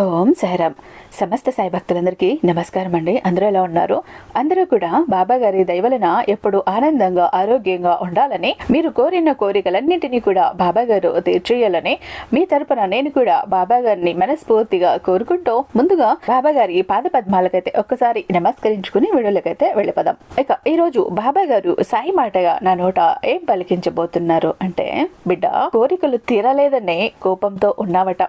ఓం సహరామ్ సమస్త సాయి భక్తులందరికీ నమస్కారం అండి అందరూ ఎలా ఉన్నారు? అందరూ కూడా బాబా గారి దయవలన ఎప్పుడు ఆనందంగా ఆరోగ్యంగా ఉండాలని మీరు కోరిన కోరికలన్నింటినీ కూడా బాబా గారు తీర్చేయాలని మీ తరపున నేను కూడా బాబా గారిని మనస్ఫూర్తిగా కోరుకుంటూ ముందుగా బాబా గారి పాద పద్మాలకైతే ఒక్కసారి నమస్కరించుకుని వీడియోలకైతే వెళ్ళిపోదాం. ఇక ఈ రోజు బాబా గారు సాయి మాటగా నా నోట ఏం పలికించబోతున్నారు అంటే బిడ్డ కోరికలు తీరలేదనే కోపంతో ఉన్నావట.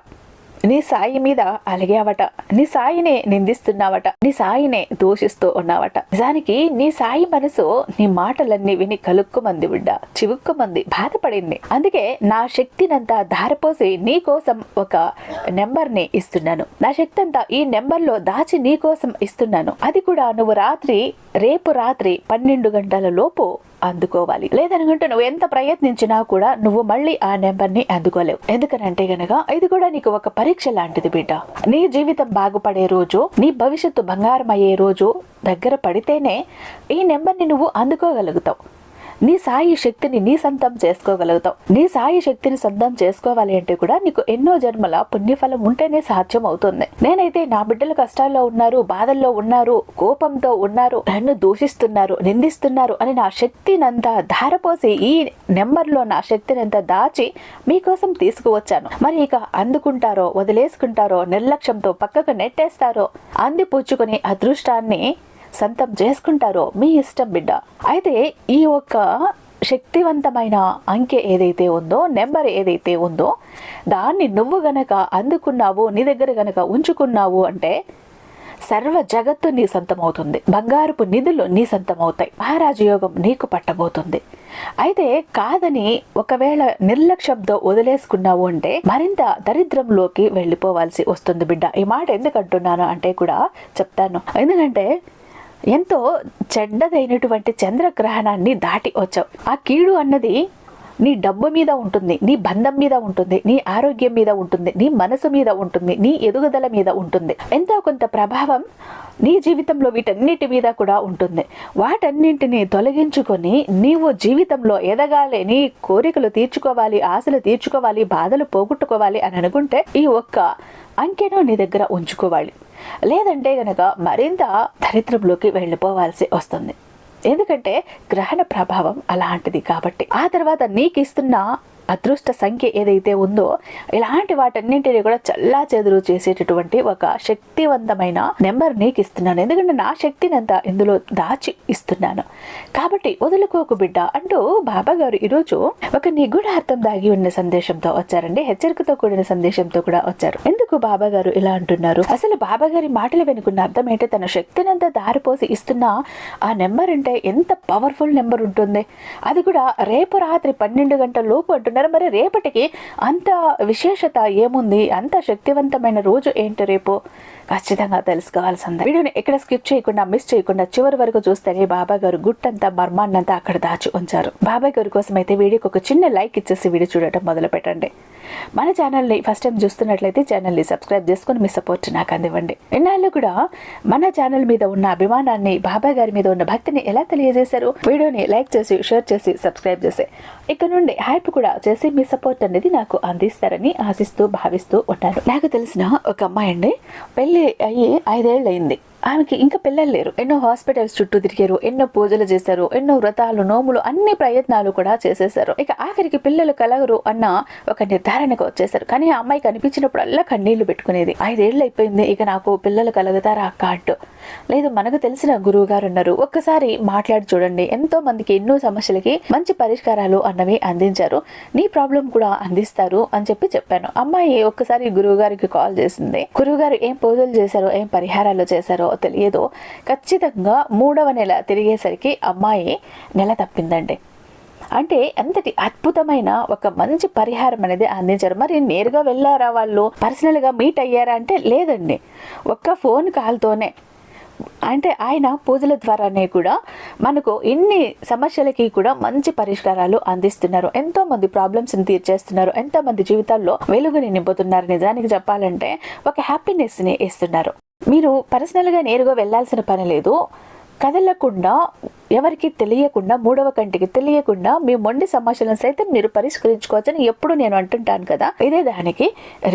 నీ సాయి మీద అలిగావట. నీ సాయినే నిందిస్తున్నావట. నీ సాయినే దూషిస్తూ ఉన్నావట. నిజానికి నీ సాయి మనసు నీ మాటలన్నీ విని కలుక్కుమంది బిడ్డ. చివుక్కుమంది బాధపడింది. అందుకే నా శక్తినంతా ధారపోసి నీ కోసం ఒక నెంబర్ని ఇస్తున్నాను. నా శక్తి అంతా ఈ నెంబర్లో దాచి నీ కోసం ఇస్తున్నాను. అది కూడా నువ్వు రాత్రి రేపు రాత్రి పన్నెండు గంటల లోపు అందుకోవాలి. లేదనుకుంటే నువ్వు ఎంత ప్రయత్నించినా కూడా నువ్వు మళ్ళీ ఆ నెంబర్ని అందుకోలేవు. ఎందుకనంటే గనక ఇది కూడా నీకు ఒక పరీక్ష లాంటిది బిడ్డ. నీ జీవితం బాగుపడే రోజు నీ భవిష్యత్తు బంగారం అయ్యే రోజు దగ్గర పడితేనే ఈ నెంబర్ని నువ్వు అందుకోగలుగుతావు. నీ సాయి శక్తిని నీ సొంతం చేసుకోగలుగుతావు. నీ సాయి శక్తిని సొంతం చేసుకోవాలి అంటే కూడా నీకు ఎన్నో జన్మల పుణ్యఫలం ఉంటేనే సాధ్యం అవుతుంది నేనైతే నా బిడ్డలు కష్టాల్లో ఉన్నారు బాధల్లో ఉన్నారు కోపంతో ఉన్నారు నన్ను దూషిస్తున్నారు నిందిస్తున్నారు అని నా శక్తినంతా ధారపోసి ఈ నెంబర్లో నా శక్తినంతా దాచి మీకోసం తీసుకువచ్చాను. మరి ఇక అందుకుంటారో వదిలేసుకుంటారో నిర్లక్ష్యంతో పక్కకు నెట్టేస్తారో అంది అందిపుచ్చుకుని అదృష్టాన్ని సొంతం చేసుకుంటారో మీ ఇష్టం బిడ్డ. అయితే ఈ ఒక్క శక్తివంతమైన అంకె ఏదైతే ఉందో నెంబర్ ఏదైతే ఉందో దాన్ని నువ్వు గనక అందుకున్నావు నీ దగ్గర గనక ఉంచుకున్నావు అంటే సర్వ జగత్తు నీ సొంతమవుతుంది. అవుతుంది నిధులు నీ సొంతమవుతాయి. మహారాజు యోగం నీకు పట్టబోతుంది. అయితే కాదని ఒకవేళ నిర్లక్ష్యంతో వదిలేసుకున్నావు అంటే మరింత దరిద్రంలోకి వెళ్ళిపోవాల్సి వస్తుంది బిడ్డ. ఈ మాట ఎందుకు అంటున్నాను అంటే కూడా చెప్తాను. ఎందుకంటే ఎంతో చెడ్డదైనటువంటి చంద్రగ్రహణాన్ని దాటి వచ్చావు. ఆ కీడు అన్నది నీ డబ్బు మీద ఉంటుంది నీ బంధం మీద ఉంటుంది నీ ఆరోగ్యం మీద ఉంటుంది నీ మనసు మీద ఉంటుంది నీ ఎదుగుదల మీద ఉంటుంది. ఎంతో కొంత ప్రభావం నీ జీవితంలో వీటన్నిటి మీద కూడా ఉంటుంది. వాటన్నింటిని తొలగించుకొని నీవు జీవితంలో ఎదగాలి నీ కోరికలు తీర్చుకోవాలి ఆశలు తీర్చుకోవాలి బాధలు పోగొట్టుకోవాలి అని అనుకుంటే ఈ ఒక్క అంకెను నీ దగ్గర ఉంచుకోవాలి. లేదంటే గనక మరింత దరిద్రంలోకి వెళ్ళిపోవాల్సి వస్తుంది. ఎందుకంటే గ్రహణ ప్రభావం అలాంటిది కాబట్టి. ఆ తర్వాత నీకు ఇస్తున్న అదృష్ట సంఖ్య ఏదైతే ఉందో ఇలాంటి వాటన్నింటినీ కూడా చల్లా చెదురు చేసేటటువంటి ఒక శక్తివంతమైన నెంబర్ నీకు ఇస్తున్నాను. ఎందుకంటే నా శక్తిని అంతా ఇందులో దాచి ఇస్తున్నాను. కాబట్టి వదులుకోకు బిడ్డ అంటూ బాబా గారు ఈరోజు ఒక నిగూఢార్థం దాగి ఉన్న సందేశంతో వచ్చారండి. హెచ్చరికతో కూడిన సందేశంతో కూడా వచ్చారు. ఎందుకు బాబా గారు ఇలా అంటున్నారు? అసలు బాబా గారి మాటలు వెనుకున్న అర్థం ఏంటి? తన శక్తినంతా దారిపోసి ఇస్తున్న ఆ నెంబర్ అంటే ఎంత పవర్ఫుల్ నెంబర్ ఉంటుంది? అది కూడా రేపు రాత్రి పన్నెండు గంటల లోపు అంటున్నారు మరి రేపటికి అంత విశేషత ఏముంది? అంత శక్తివంతమైన రోజు ఏంటి రేపు? ఖచ్చితంగా తెలుసుకోవాల్సిందే. వీడియోని ఎక్కడ స్కిప్ చేయకుండా మిస్ చేయకుండా చివరి వరకు చూస్తేనే బాబా గారు గుట్టంతా మర్మాన్నంతా అక్కడ దాచి ఉంచారు. బాబా గారి కోసం అయితే వీడియోకి ఒక చిన్న లైక్ ఇచ్చేసి వీడియో చూడటం మొదలు పెట్టండి మన ఛానల్ని ఫస్ట్ టైం చూస్తున్నట్లయితే ఛానల్ని సబ్స్క్రైబ్ చేసుకుని మీ సపోర్ట్ నాకు అందివ్వండి. ఇన్నాళ్ళు కూడా మన ఛానల్ మీద ఉన్న అభిమానాన్ని బాబా గారి మీద ఉన్న భక్తిని ఎలా తెలియజేశారు? వీడియోని లైక్ చేసి షేర్ చేసి సబ్స్క్రైబ్ చేసి. ఇక నుండి హైప్ కూడా చేసి మీ సపోర్ట్ అనేది నాకు అందిస్తారని ఆశిస్తూ భావిస్తూ ఉంటాను. నాకు తెలిసిన ఒక అమ్మాయి అండి. పెళ్ళి అయ్యి ఐదేళ్ళు అయింది ఆమెకి ఇంకా పిల్లలు లేరు. ఎన్నో హాస్పిటల్స్ చుట్టూ తిరిగారు. ఎన్నో పూజలు చేశారు. ఎన్నో వ్రతాలు నోములు అన్ని ప్రయత్నాలు కూడా చేసేశారు. ఇక ఆఖరికి పిల్లలు కలగరు అన్న ఒక నిర్ధారణకు వచ్చేసారు కానీ ఆ అమ్మాయి కనిపించినప్పుడల్లా కన్నీళ్ళు పెట్టుకునేది. ఐదేళ్ళు అయిపోయింది. ఇక నాకు పిల్లలు కలుగుతారా? అక్క అంటూ లేదు మనకు తెలిసిన గురువు గారు ఉన్నారు. ఒక్కసారి మాట్లాడి చూడండి. ఎంతో మందికి ఎన్నో సమస్యలకి మంచి పరిష్కారాలు అన్నవి అందించారు. నీ ప్రాబ్లం కూడా అందిస్తారు అని చెప్పి చెప్పాను. అమ్మాయి ఒక్కసారి గురువు గారికి కాల్ చేసింది. గురువు గారు ఏం పూజలు చేశారో ఏం పరిహారాలు చేశారో తెలియదో. ఖచ్చితంగా మూడవ నెల తిరిగేసరికి అమ్మాయి నెల తప్పిందండి. అంటే అంతటి అద్భుతమైన ఒక మంచి పరిహారం అనేది అందించారు. మరి నేరుగా వెళ్ళారా వాళ్ళు? పర్సనల్గా మీట్ అయ్యారా అంటే లేదండి. ఒక్క ఫోన్ కాల్తోనే. అంటే ఆయన పూజల ద్వారానే కూడా మనకు ఇన్ని సమస్యలకి కూడా మంచి పరిష్కారాలు అందిస్తున్నారు. ఎంతో మంది ప్రాబ్లమ్స్ని తీర్చేస్తున్నారు. ఎంతో మంది జీవితాల్లో వెలుగుని నింపుతున్నారు. నిజానికి చెప్పాలంటే ఒక హ్యాపీనెస్ని ఇస్తున్నారు. మీరు పర్సనల్గా నేరుగా వెళ్ళాల్సిన పని లేదు. కదలకుండా ఎవరికి తెలియకుండా మూడవ కంటికి తెలియకుండా మీ మొండి సమస్యలను సైతం మీరు పరిష్కరించుకోవచ్చని ఎప్పుడు నేను అంటుంటాను కదా. ఇదే దానికి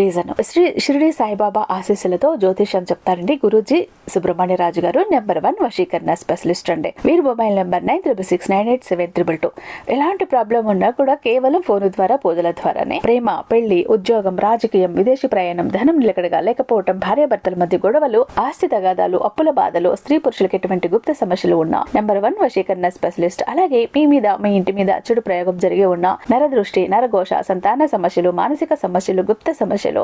రీజన్ శ్రీ షిరిడి సాయిబాబా ఆశీస్సులతో జ్యోతిషం చెప్తారండి గురూజీ సుబ్రహ్మణ్య రాజు గారు. నెంబర్ వన్ వశీకరణ స్పెషలిస్ట్ అండి. వీరి mobile number nine triple six nine eight seven triple two ఎలాంటి ప్రాబ్లం ఉన్నా కూడా కేవలం ఫోన్ ద్వారా పూజల ద్వారానే. ప్రేమ పెళ్ళి ఉద్యోగం రాజకీయం విదేశీ ప్రయాణం ధనం నిలకడగా లేకపోవటం భార్యాభర్తల మధ్య గొడవలు ఆస్తి తగాదాలు అప్పుల బాధలు స్త్రీ పురుషులకు ఎటువంటి గుప్త సమస్యలు ఉన్నా. నెంబర్ వన్ వశీకరణ స్పెషలిస్ట్ అలాగే మీ మీద మీ ఇంటి మీద చెడు ప్రయోగం జరిగి ఉన్న నరదృష్టి నరఘోష సంతాన సమస్యలు మానసిక సమస్యలు గుప్త సమస్యలు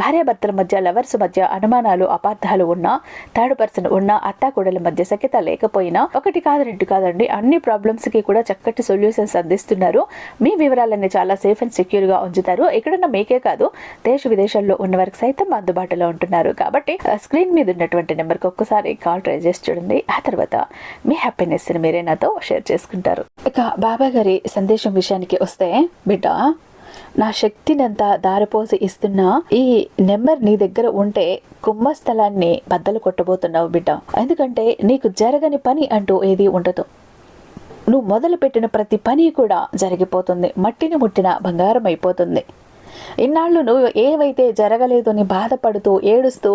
భార్యాభర్తల మధ్య లవర్స్ మధ్య అనుమానాలు అపార్థాలు ఉన్నా థర్డ్ పర్సన్ ఉన్న అత్తాకూడల మధ్య సఖ్యత లేకపోయినా ఒకటి కాదు రెండు కాదండి అన్ని ప్రాబ్లమ్స్కి కూడా చక్కటి సొల్యూషన్స్ అందిస్తున్నారు. మీ వివరాలన్నీ చాలా సేఫ్ అండ్ సెక్యూర్గా ఉంచుతారు. ఎక్కడున్న మీకే కాదు దేశ విదేశాల్లో ఉన్న వారికి సైతం అందుబాటులో ఉంటున్నారు. కాబట్టి స్క్రీన్ మీద ఉన్నటువంటి నెంబర్కి ఒక్కసారి కాల్ ట్రై చేసి చూడండి. ఆ తర్వాత మీ హ్యాపీనెస్ ని మీరే నాతో షేర్ చేసుకుంటారు. ఇక బాబా గారి సందేశం విషయానికి వస్తే బిడ్డ నా శక్తినంతా దారిపోసి ఇస్తున్న ఈ నెంబర్ నీ దగ్గర ఉంటే కుంభస్థలాన్ని బద్దలు కొట్టబోతున్నావు బిడ్డ. ఎందుకంటే నీకు జరగని పని అంటూ ఏది ఉండదు. నువ్వు మొదలుపెట్టిన ప్రతి పని కూడా జరిగిపోతుంది. మట్టిని ముట్టిన బంగారం అయిపోతుంది ఇన్నాళ్ళు నువ్వు ఏవైతే జరగలేదు అని బాధపడుతూ ఏడుస్తూ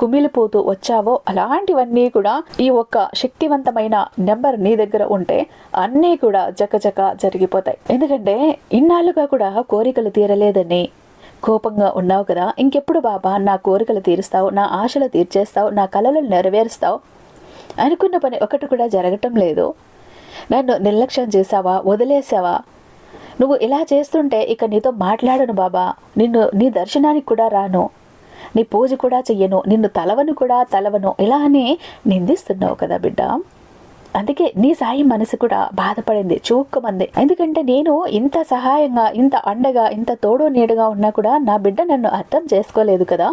కుమిలిపోతూ వచ్చావో అలాంటివన్నీ కూడా ఈ ఒక్క శక్తివంతమైన నెంబర్ నీ దగ్గర ఉంటే అన్నీ కూడా జకజక జరిగిపోతాయి. ఎందుకంటే ఇన్నాళ్ళుగా కూడా కోరికలు తీరలేదని కోపంగా ఉన్నావు కదా. ఇంకెప్పుడు బాబా నా కోరికలు తీరుస్తావు నా ఆశలు తీర్చేస్తావు నా కలలు నెరవేరుస్తావు అనుకున్న పని ఒకటి కూడా జరగటం లేదు. నన్ను నిర్లక్ష్యం చేసావా వదిలేసావా నువ్వు ఇలా చేస్తుంటే ఇక నీతో మాట్లాడను బాబా. నిన్ను నీ దర్శనానికి కూడా రాను. నీ పూజ కూడా చెయ్యను. నిన్ను తలవను కూడా తలవను. ఇలా అని నిందిస్తున్నావు కదా బిడ్డ. అందుకే నీ సాయి మనసు కూడా బాధపడింది చూక్కమంది. ఎందుకంటే నేను ఇంత సహాయంగా ఇంత అండగా ఇంత తోడు నీడుగా ఉన్నా కూడా నా బిడ్డ నన్ను అర్థం చేసుకోలేదు కదా.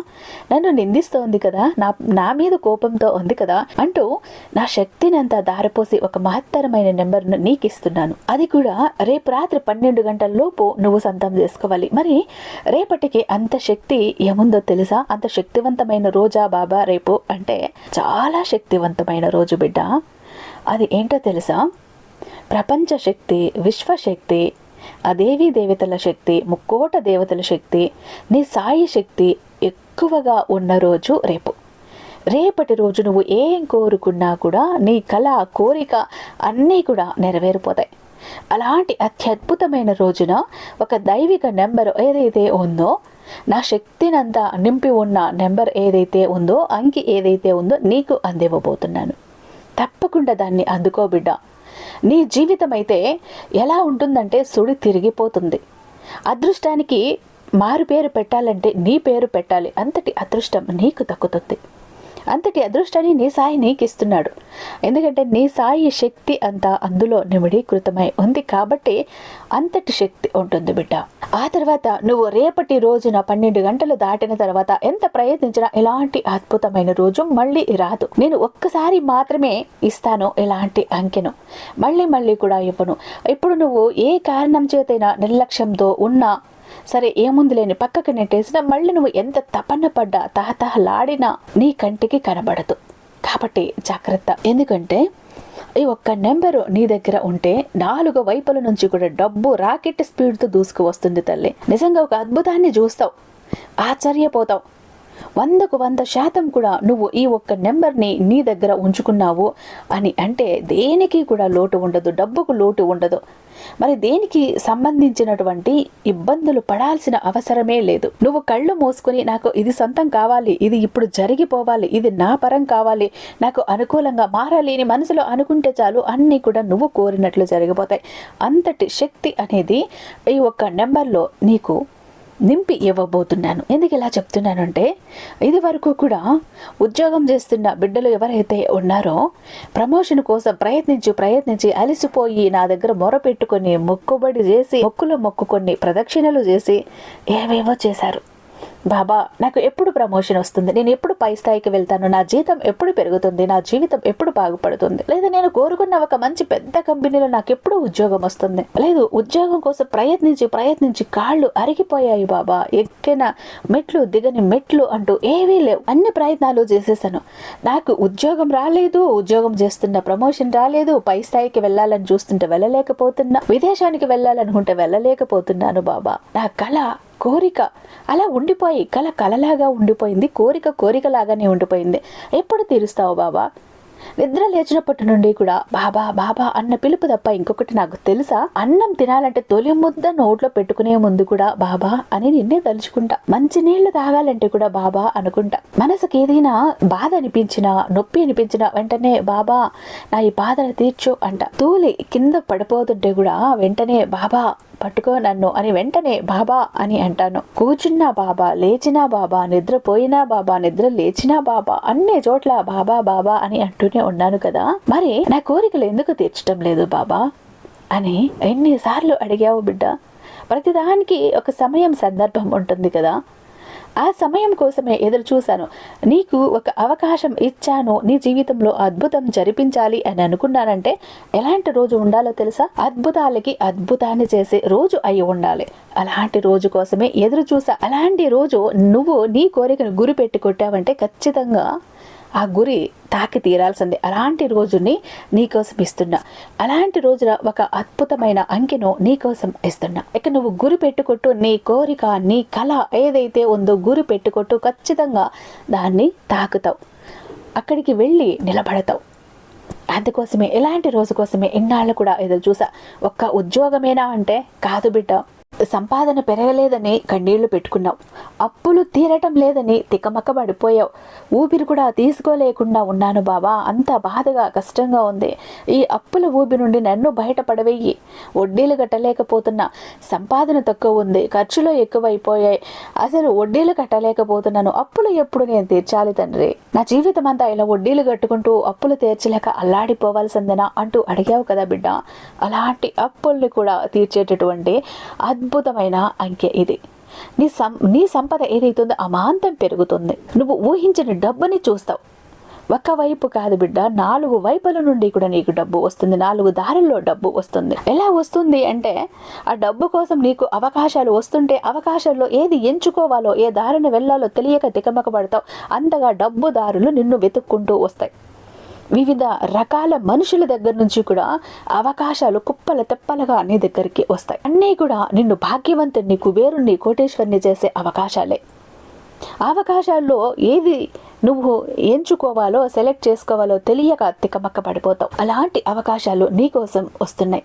నన్ను నిందిస్తోంది కదా. నా నా మీద కోపంతో ఉంది కదా అంటూ నా శక్తిని అంతా దారిపోసి ఒక మహత్తరమైన నెంబర్ను నీకు ఇస్తున్నాను అది కూడా రేపు రాత్రి పన్నెండు గంటల లోపు నువ్వు సొంతం చేసుకోవాలి. మరి రేపటికి అంత శక్తి ఏముందో తెలుసా? అంత శక్తివంతమైన రోజా బాబా రేపు అంటే చాలా శక్తివంతమైన రోజు బిడ్డ. అది ఏంటో తెలుసా? ప్రపంచ శక్తి విశ్వశక్తి ఆ దేవీ దేవతల శక్తి ముక్కోట దేవతల శక్తి నీ సాయి శక్తి ఎక్కువగా ఉన్న రోజు రేపు. రేపటి రోజు నువ్వు ఏం కోరుకున్నా కూడా నీ కళ కోరిక అన్నీ కూడా నెరవేరిపోతాయి. అలాంటి అత్యద్భుతమైన రోజున ఒక దైవిక నెంబర్ ఏదైతే ఉందో నా శక్తినంతా నింపి ఉన్న నెంబర్ ఏదైతే ఉందో అంకి ఏదైతే ఉందో నీకు అందివ్వబోతున్నాను. తప్పకుండా దాన్ని అందుకో బిడ్డ. నీ జీవితం అయితే ఎలా ఉంటుందంటే సుడి తిరిగిపోతుంది. అదృష్టానికి మారు పేరు పెట్టాలంటే నీ పేరు పెట్టాలి. అంతటి అదృష్టం నీకు దక్కుతుంది. అంతటి అదృష్టాన్ని నీ సాయి నీకిస్తున్నాడు. ఎందుకంటే నీ సాయి శక్తి అంతా అందులో నిమిడీకృతమై ఉంది కాబట్టి అంతటి శక్తి ఉంటుంది బిడ్డ. ఆ తర్వాత నువ్వు రేపటి రోజున పన్నెండు గంటలు దాటిన తర్వాత ఎంత ప్రయత్నించినా ఎలాంటి అద్భుతమైన రోజు మళ్ళీ రాదు. నేను ఒక్కసారి మాత్రమే ఇస్తాను ఎలాంటి అంకెను. మళ్ళీ మళ్ళీ కూడా ఇవ్వను. ఇప్పుడు నువ్వు ఏ కారణం చేతైనా నిర్లక్ష్యంతో ఉన్నా సరే ఏముంది లేని పక్కకి నెట్టేసినా మళ్ళీ నువ్వు ఎంత తపన పడ్డా తహతహలాడినా నీ కంటికి కనబడదు. కాబట్టి జాగ్రత్త. ఎందుకంటే ఈ ఒక్క నెంబరు నీ దగ్గర ఉంటే నాలుగు వైపుల నుంచి కూడా డబ్బు రాకెట్ స్పీడ్తో దూసుకు వస్తుంది తల్లి. నిజంగా ఒక అద్భుతాన్ని చూస్తావు. ఆశ్చర్యపోతావు. వందకు వంద శాతం కూడా నువ్వు ఈ ఒక్క నెంబర్ని నీ దగ్గర ఉంచుకున్నావు అని అంటే దేనికి కూడా లోటు ఉండదు డబ్బుకు లోటు ఉండదు. మరి దేనికి సంబంధించినటువంటి ఇబ్బందులు పడాల్సిన అవసరమే లేదు. నువ్వు కళ్ళు మూసుకుని నాకు ఇది సొంతం కావాలి ఇది ఇప్పుడు జరిగిపోవాలి ఇది నా పరం కావాలి నాకు అనుకూలంగా మారాలి అని మనసులో అనుకుంటే చాలు అన్నీ కూడా నువ్వు కోరినట్లు జరిగిపోతాయి. అంతటి శక్తి అనేది ఈ ఒక్క నెంబర్లో నీకు నింపి ఇవ్వబోతున్నాను. ఎందుకు ఇలా చెప్తున్నానంటే ఇది వరకు కూడా ఉద్యోగం చేస్తున్న బిడ్డలు ఎవరైతే ఉన్నారో ప్రమోషన్ కోసం ప్రయత్నించి ప్రయత్నించి అలసిపోయి నా దగ్గర మొర పెట్టుకొని మొక్కుబడి చేసి మొక్కులు మొక్కుకొని ప్రదక్షిణలు చేసి ఏవేవో చేశారు. బాబా నాకు ఎప్పుడు ప్రమోషన్ వస్తుంది? నేను ఎప్పుడు పై స్థాయికి వెళ్తాను? నా జీతం ఎప్పుడు పెరుగుతుంది? నా జీవితం ఎప్పుడు బాగుపడుతుంది? లేదా నేను కోరుకున్న ఒక మంచి పెద్ద కంపెనీలో నాకు ఎప్పుడు ఉద్యోగం వస్తుంది? లేదు ఉద్యోగం కోసం ప్రయత్నించి ప్రయత్నించి కాళ్ళు అరిగిపోయాయి బాబా. ఎక్కిన మెట్లు దిగని మెట్లు అంటూ ఏవీ లేవు. అన్ని ప్రయత్నాలు చేసేసాను. నాకు ఉద్యోగం రాలేదు ఉద్యోగం చేస్తున్న ప్రమోషన్ రాలేదు పై స్థాయికి వెళ్ళాలని చూస్తుంటే వెళ్ళలేకపోతున్నా విదేశానికి వెళ్ళాలనుకుంటే వెళ్ళలేకపోతున్నాను బాబా. నా కళ కోరిక. అలా ఉండిపోయి కళ కలలాగా ఉండిపోయింది. కోరిక కోరికలాగానే ఉండిపోయింది. ఎప్పుడు తీరుస్తావు బాబా నిద్ర లేచినప్పటి నుండి కూడా బాబా బాబా అన్న పిలుపు తప్ప ఇంకొకటి నాకు తెలుసా? అన్నం తినాలంటే తొలి ముద్ద నోట్లో పెట్టుకునే ముందు కూడా బాబా అని నిన్నే తలుచుకుంటా. మంచి నీళ్ళు తాగాలంటే కూడా బాబా అనుకుంటా. మనసుకి ఏదైనా బాధ అనిపించినా నొప్పి అనిపించినా వెంటనే బాబా నా ఈ బాధను తీర్చు అంట. తూలి కింద పడిపోతుంటే కూడా వెంటనే బాబా పట్టుకో నన్ను అని వెంటనే బాబా అని అంటాను. కూర్చున్నా బాబా లేచినా బాబా నిద్రపోయినా బాబా నిద్ర లేచినా బాబా అన్ని చోట్ల బాబా బాబా అని అంటూనే ఉన్నాను కదా. మరి నా కోరికలు ఎందుకు తీర్చడం లేదు బాబా? అని ఎన్నిసార్లు అడిగావు బిడ్డ. ప్రతిదానికి ఒక సమయం సందర్భం ఉంటుంది కదా. ఆ సమయం కోసమే ఎదురు చూశాను. నీకు ఒక అవకాశం ఇచ్చాను. నీ జీవితంలో అద్భుతం జరిపించాలి అని అనుకున్నానంటే ఎలాంటి రోజు ఉండాలో తెలుసా? అద్భుతాలకి అద్భుతాన్ని చేసే రోజు అయి ఉండాలి. అలాంటి రోజు కోసమే ఎదురు చూసా అలాంటి రోజు నువ్వు నీ కోరికను గురి పెట్టి కొట్టావంటే ఖచ్చితంగా ఆ గురి తాకి తీరాల్సిందే. అలాంటి రోజుని నీకోసం ఇస్తున్నా. అలాంటి రోజున ఒక అద్భుతమైన అంకెను నీకోసం ఇస్తున్నా. ఇక నువ్వు గురి పెట్టుకొట్టు నీ కోరిక నీ కళ ఏదైతే ఉందో గురి పెట్టుకొట్టు ఖచ్చితంగా దాన్ని తాకుతావు. అక్కడికి వెళ్ళి నిలబడతావు. అందుకోసమే ఎలాంటి రోజు కోసమే ఇన్నాళ్ళు కూడా ఎదురు చూసా. ఒక్క ఉద్యోగమేనా అంటే కాదు బిడ్డ. సంపాదన పెరగలేదని కన్నీళ్ళు పెట్టుకున్నావు. అప్పులు తీరటం లేదని తికమక ఊపిరి కూడా తీసుకోలేకుండా ఉన్నాను బాబా అంత బాధగా కష్టంగా ఉంది. ఈ అప్పుల ఊబి నుండి నన్ను బయటపడవేయి. వడ్డీలు కట్టలేకపోతున్నా. సంపాదన తక్కువ ఉంది. ఖర్చులు ఎక్కువైపోయాయి. అసలు వడ్డీలు కట్టలేకపోతున్నాను. అప్పులు ఎప్పుడు నేను తీర్చాలి తండ్రి? నా జీవితం అంతా ఇలా వడ్డీలు కట్టుకుంటూ అప్పులు తీర్చలేక అల్లాడిపోవాల్సిందేనా అంటూ అడిగావు కదా బిడ్డ. అలాంటి అప్పుల్ని కూడా తీర్చేటటువంటి అద్భుతమైన అంకె ఇది. నీ సం నీ సంపద ఏదైతుందో అమాంతం పెరుగుతుంది. నువ్వు ఊహించిన డబ్బుని చూస్తావు. ఒక్క వైపు కాదు బిడ్డ నాలుగు వైపుల నుండి కూడా నీకు డబ్బు వస్తుంది. నాలుగు దారుల్లో డబ్బు వస్తుంది. ఎలా వస్తుంది అంటే ఆ డబ్బు కోసం నీకు అవకాశాలు వస్తుంటే అవకాశాల్లో ఏది ఎంచుకోవాలో ఏ దారిని వెళ్ళాలో తెలియక తికమక పడతావు అంతగా డబ్బు దారులు నిన్ను వెతుక్కుంటూ వస్తాయి. వివిధ రకాల మనుషుల దగ్గర నుంచి కూడా అవకాశాలు కుప్పల తెప్పలుగా నీ దగ్గరికి వస్తాయి. అన్నీ కూడా నిన్ను భాగ్యవంతుడిని కుబేరుణ్ణి కోటేశ్వరిని చేసే అవకాశాలే. అవకాశాల్లో ఏది నువ్వు ఎంచుకోవాలో సెలెక్ట్ చేసుకోవాలో తెలియక తికమక్క పడిపోతావు అలాంటి అవకాశాలు నీకోసం వస్తున్నాయి.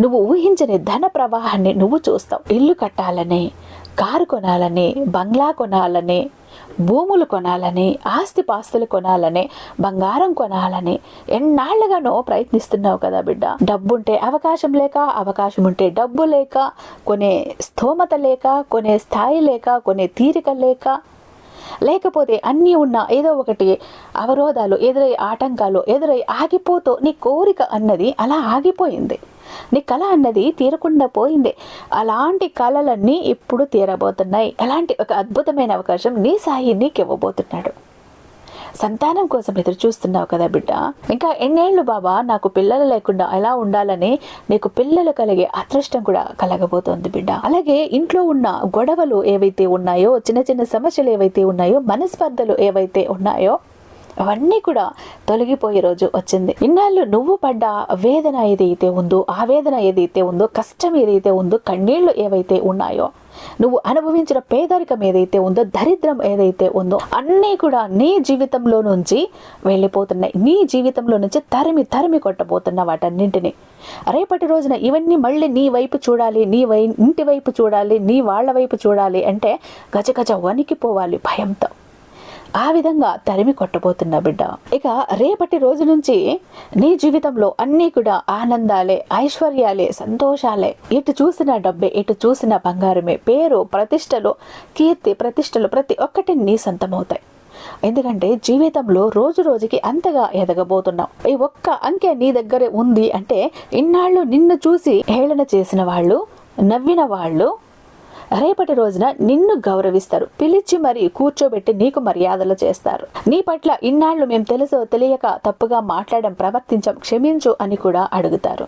నువ్వు ఊహించని ధన ప్రవాహాన్ని నువ్వు చూస్తావు. ఇల్లు కట్టాలని కారు కొనాలని బంగ్లా కొనాలని భూములు కొనాలని ఆస్తి పాస్తులు కొనాలని బంగారం కొనాలని ఎన్నాళ్ళగానో ప్రయత్నిస్తున్నావు కదా బిడ్డ. డబ్బుంటే అవకాశం లేక అవకాశం ఉంటే డబ్బు లేక కొనే స్థోమత లేక కొనే స్థాయి లేక కొనే తీరిక లేక లేకపోతే అన్నీ ఉన్న ఏదో ఒకటి అవరోధాలు ఎదురై ఆటంకాలు ఎదురై ఆగిపోతూ నీ కోరిక అన్నది అలా ఆగిపోయింది. నీ కళ అన్నది తీరకుండా పోయింది. అలాంటి కళలన్నీ ఇప్పుడు తీరబోతున్నాయి. అలాంటి ఒక అద్భుతమైన అవకాశం నీ సాయి నీకు ఇవ్వబోతున్నాడు. సంతానం కోసం ఎదురు చూస్తున్నావు కదా బిడ్డ. ఇంకా ఎన్నేళ్ళు బాబా నాకు పిల్లలు లేకుండా ఎలా ఉండాలని నీకు పిల్లలు కలిగే అదృష్టం కూడా కలగబోతోంది బిడ్డ. అలాగే ఇంట్లో ఉన్న గొడవలు ఏవైతే ఉన్నాయో చిన్న చిన్న సమస్యలు ఏవైతే ఉన్నాయో మనస్పర్ధలు ఏవైతే ఉన్నాయో అవన్నీ కూడా తొలగిపోయే రోజు వచ్చింది. ఇన్నాళ్ళు నువ్వు పడ్డ వేదన ఏదైతే ఉందో ఆ వేదన ఏదైతే ఉందో కష్టం ఏదైతే ఉందో కన్నీళ్ళు ఏవైతే ఉన్నాయో నువ్వు అనుభవించిన పేదరికం ఏదైతే ఉందో దరిద్రం ఏదైతే ఉందో అన్నీ కూడా నీ జీవితంలో నుంచి వెళ్ళిపోతున్నాయి. నీ జీవితంలో నుంచి తరిమి తరిమి కొట్టబోతున్న వాటన్నింటినీ. రేపటి రోజున ఇవన్నీ మళ్ళీ నీ వైపు చూడాలి నీ వై ఇంటి వైపు చూడాలి నీ వాళ్ళ వైపు చూడాలి అంటే గజగజ వణికిపోవాలి భయంతో. ఆ విధంగా తరిమి కొట్టబోతున్న బిడ్డ. ఇక రేపటి రోజు నుంచి నీ జీవితంలో అన్నీ కూడా ఆనందాలే ఐశ్వర్యాలే సంతోషాలే. ఇటు చూసిన డబ్బే ఇటు చూసిన బంగారమే. పేరు ప్రతిష్టలు కీర్తి ప్రతిష్టలు ప్రతి ఒక్కటి నీ సొంతమవుతాయి. ఎందుకంటే జీవితంలో రోజు రోజుకి అంతగా ఎదగబోతున్నావు. ఈ ఒక్క అంకె నీ దగ్గరే ఉంది అంటే ఇన్నాళ్ళు నిన్ను చూసి హేళన చేసిన వాళ్ళు నవ్విన వాళ్ళు రేపటి రోజున నిన్ను గౌరవిస్తారు. పిలిచి మరి కూర్చోబెట్టి నీకు మర్యాదలు చేస్తారు. నీ పట్ల ఇన్నాళ్ళు మేము తెలుసో తెలియక తప్పుగా మాట్లాడడం ప్రవర్తించం క్షమించు అని కూడా అడుగుతారు.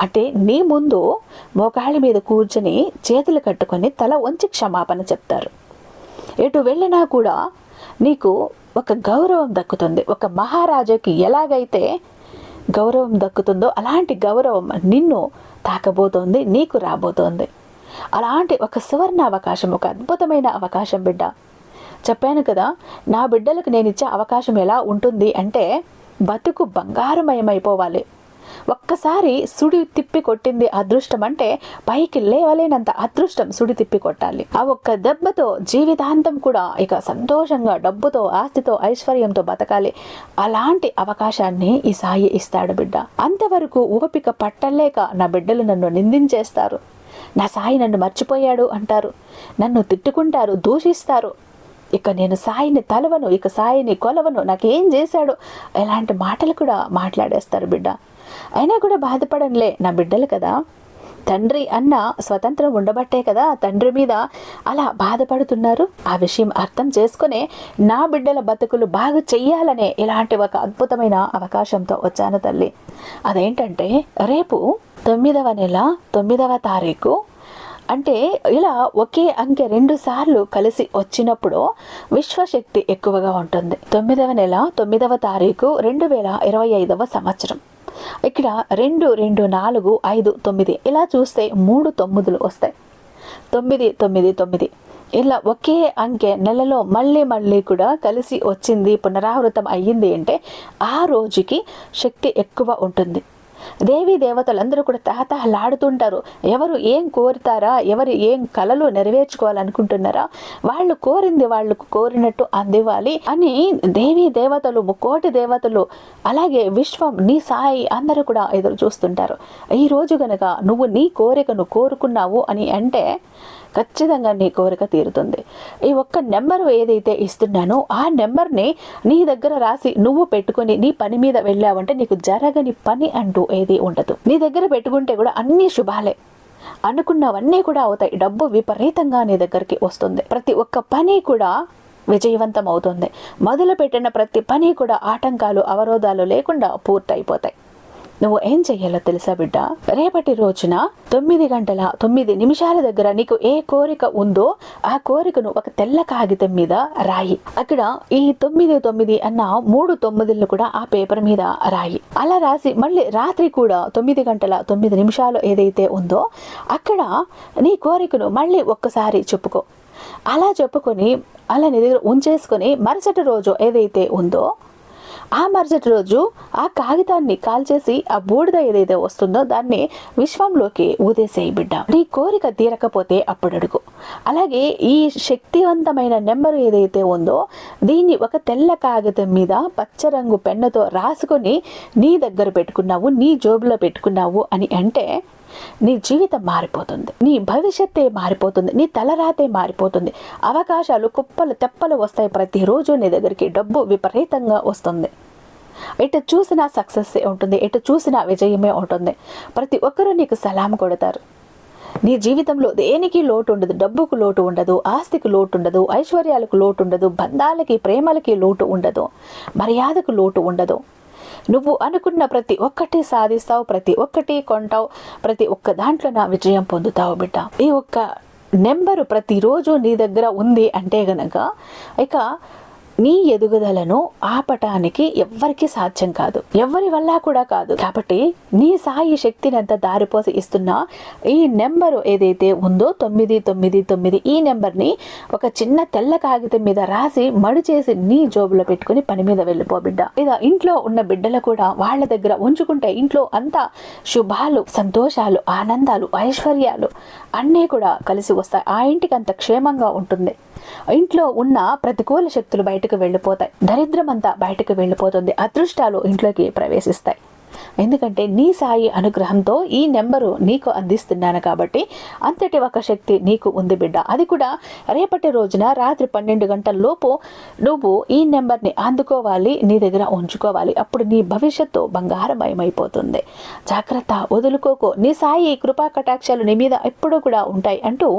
అంటే నీ ముందు మోకాళ్ళ మీద కూర్చొని చేతులు కట్టుకొని తల వంచి క్షమాపణ చెప్తారు. ఎటు వెళ్ళినా కూడా నీకు ఒక గౌరవం దక్కుతుంది. ఒక మహారాజాకి ఎలాగైతే గౌరవం దక్కుతుందో అలాంటి గౌరవం నిన్ను తాకబోతోంది నీకు రాబోతోంది. అలాంటి ఒక సువర్ణ అవకాశం ఒక అద్భుతమైన అవకాశం బిడ్డ. చెప్పాను కదా నా బిడ్డలకు నేను ఇచ్చే అవకాశం ఎలా ఉంటుంది అంటే బతుకు బంగారమయమైపోవాలి. ఒక్కసారి సుడి తిప్పి కొట్టింది అదృష్టం అంటే పైకి లేవలేనంత అదృష్టం సుడి తిప్పి కొట్టాలి. ఆ ఒక్క దెబ్బతో జీవితాంతం కూడా ఇక సంతోషంగా డబ్బుతో ఆస్తితో ఐశ్వర్యంతో బతకాలి. అలాంటి అవకాశాన్ని ఈ సాయి ఇస్తాడు బిడ్డ. అంతవరకు ఓపిక పట్టలేక నా బిడ్డలు నన్ను నిందించేస్తారు. నా సాయి నన్ను మర్చిపోయాడు అంటారు. నన్ను తిట్టుకుంటారు దూషిస్తారు. ఇక నేను సాయిని తలవను ఇక సాయిని కొలవను నాకేం చేశాడు? ఇలాంటి మాటలు కూడా మాట్లాడేస్తారు బిడ్డ. అయినా కూడా బాధపడంలే నా బిడ్డలు కదా. తండ్రి అన్న స్వతంత్రం ఉండబట్టే కదా తండ్రి మీద అలా బాధపడుతున్నారు. ఆ విషయం అర్థం చేసుకునే నా బిడ్డల బతుకులు బాగు చెయ్యాలనే ఇలాంటి ఒక అద్భుతమైన అవకాశంతో వచ్చాను తల్లి. అదేంటంటే రేపు తొమ్మిదవ నెల తొమ్మిదవ తారీఖు. అంటే ఇలా ఒకే అంకె రెండు సార్లు కలిసి వచ్చినప్పుడు విశ్వశక్తి ఎక్కువగా ఉంటుంది. తొమ్మిదవ నెల తొమ్మిదవ తారీఖు రెండు వేల ఇరవై ఐదవ సంవత్సరం. ఇక్కడ రెండు రెండు నాలుగు ఐదు తొమ్మిది ఇలా చూస్తే మూడు తొమ్మిదిలు వస్తాయి. తొమ్మిది తొమ్మిది తొమ్మిది. ఇలా ఒకే అంకె నెలలో మళ్ళీ మళ్ళీ కూడా కలిసి వచ్చింది పునరావృతం అయ్యింది అంటే ఆ రోజుకి శక్తి ఎక్కువ ఉంటుంది. దేవీ దేవతలందరూ కూడా తహతహలాడుతుంటారు. ఎవరు ఏం కోరుతారా? ఎవరు ఏం కలలు నెరవేర్చుకోవాలనుకుంటున్నారా? వాళ్ళు కోరింది వాళ్ళకు కోరినట్టు అందివ్వాలి అని దేవీ దేవతలు కోటి దేవతలు అలాగే విశ్వం నీ సాయి అందరూ కూడా ఎదురు చూస్తుంటారు. ఈ రోజు గనక నువ్వు నీ కోరికను కోరుకున్నావు అని అంటే ఖచ్చితంగా నీ కోరిక తీరుతుంది. ఈ ఒక్క నెంబర్ ఏదైతే ఇస్తున్నానో ఆ నెంబర్ని నీ దగ్గర రాసి నువ్వు పెట్టుకొని నీ పని మీద వెళ్ళావంటే నీకు జరగని పని అంటూ ఏది ఉండదు. నీ దగ్గర పెట్టుకుంటే కూడా అన్ని శుభాలే. అనుకున్నవన్నీ కూడా అవుతాయి. డబ్బు విపరీతంగా నీ దగ్గరికి వస్తుంది. ప్రతి ఒక్క పని కూడా విజయవంతం అవుతుంది. మొదలుపెట్టిన ప్రతి పని కూడా ఆటంకాలు అవరోధాలు లేకుండా పూర్తయిపోతాయి. నువ్వు ఏం చెయ్యాలో తెలుసా బిడ్డ? రేపటి రోజున తొమ్మిది గంటల తొమ్మిది నిమిషాల దగ్గర నీకు ఏ కోరిక ఉందో ఆ కోరికను ఒక తెల్ల కాగితం మీద రాయి. అక్కడ ఈ తొమ్మిది తొమ్మిది అన్న మూడు తొమ్మిదిలను కూడా ఆ పేపర్ మీద రాయి. అలా రాసి మళ్ళీ రాత్రి కూడా తొమ్మిది గంటల తొమ్మిది నిమిషాలు ఏదైతే ఉందో అక్కడ నీ కోరికను మళ్ళీ ఒక్కసారి చెప్పుకో. అలా చెప్పుకొని అలా నీ దగ్గర ఉంచేసుకొని మరుసటి రోజు ఏదైతే ఉందో ఆ మరుసటి రోజు ఆ కాగితాన్ని కాల్చేసి ఆ బూడిద ఏదైతే వస్తుందో దాన్ని విశ్వంలోకి ఊదేసేయి బిడ్డ. నీ కోరిక తీరకపోతే అప్పుడు అడుగు అలాగే ఈ శక్తివంతమైన నెంబర్ ఏదైతే ఉందో దీన్ని ఒక తెల్ల కాగితం మీద పచ్చరంగు పెన్నుతో రాసుకొని నీ దగ్గర పెట్టుకున్నావు నీ జోబులో పెట్టుకున్నావు అని అంటే నీ జీవితం మారిపోతుంది నీ భవిష్యత్తే మారిపోతుంది నీ తలరాతే మారిపోతుంది. అవకాశాలు కుప్పలు తెప్పలు వస్తాయి ప్రతిరోజు నీ దగ్గరికి డబ్బు విపరీతంగా వస్తుంది. ఎటు చూసినా సక్సెస్ ఉంటుంది ఎటు చూసినా విజయమే ఉంటుంది. ప్రతి ఒక్కరూ నీకు సలాం కొడతారు. నీ జీవితంలో దేనికి లోటు ఉండదు డబ్బుకు లోటు ఉండదు ఆస్తికి లోటు ఉండదు ఐశ్వర్యాలకు లోటు ఉండదు బంధాలకి ప్రేమలకి లోటు ఉండదు మర్యాదకు లోటు ఉండదు. నువ్వు అనుకున్న ప్రతి ఒక్కటి సాధిస్తావు ప్రతి ఒక్కటి కొంటావు ప్రతి ఒక్క దాంట్లో నా విజయం పొందుతావు బిడ్డ. ఈ ఒక్క నెంబరు ప్రతిరోజు నీ దగ్గర ఉంది అంటే గనక ఇక నీ ఎదుగుదలను ఆపటానికి ఎవ్వరికి సాధ్యం కాదు. ఎవరి వల్ల కూడా కాదు. కాబట్టి నీ సాయి శక్తిని అంత దారిపోసి ఇస్తున్న ఈ నెంబరు ఏదైతే ఉందో తొమ్మిది తొమ్మిది తొమ్మిది ఈ నెంబర్ని ఒక చిన్న తెల్ల కాగితం మీద రాసి మడిచేసి నీ జోబులో పెట్టుకుని పని మీద వెళ్ళిపో బిడ్డ. లేదా ఇంట్లో ఉన్న బిడ్డలు కూడా వాళ్ళ దగ్గర ఉంచుకుంటే ఇంట్లో అంతా శుభాలు సంతోషాలు ఆనందాలు ఐశ్వర్యాలు అన్నీ కూడా కలిసి వస్తాయి. ఆ ఇంటికి అంత క్షేమంగా ఉంటుంది. ఇంట్లో ఉన్న ప్రతికూల శక్తులు బయట బయటకు వెళ్ళిపోతాయి. దరిద్రం అంతా బయటకు వెళ్ళిపోతుంది. అదృష్టాలు ఇంట్లోకి ప్రవేశిస్తాయి. ఎందుకంటే నీ సాయి అనుగ్రహంతో ఈ నెంబరు నీకు అందిస్తున్నాను కాబట్టి అంతటి ఒక శక్తి నీకు ఉంది బిడ్డ. అది కూడా రేపటి రోజున రాత్రి పన్నెండు గంటల లోపు నువ్వు ఈ నెంబర్ని అందుకోవాలి నీ దగ్గర ఉంచుకోవాలి. అప్పుడు నీ భవిష్యత్తు బంగారమయమైపోతుంది. జాగ్రత్త వదులుకోకు. నీ సాయి కృపా కటాక్షాలు నీ మీద ఎప్పుడూ కూడా ఉంటాయి అంటూ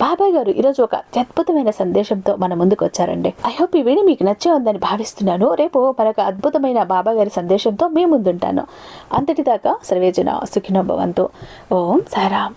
బాబాయ్ గారు ఈరోజు ఒక అత్యద్భుతమైన సందేశంతో మన ముందుకు వచ్చారండి. ఐ హోప్ ఈ వీడియో మీకు నచ్చే ఉందని భావిస్తున్నాను. రేపు మరొక అద్భుతమైన బాబా గారి సందేశంతో మీ ముందుంటాను. అంతటిదాకా సర్వేజన సుఖినో భవంతు. ఓం సారాం.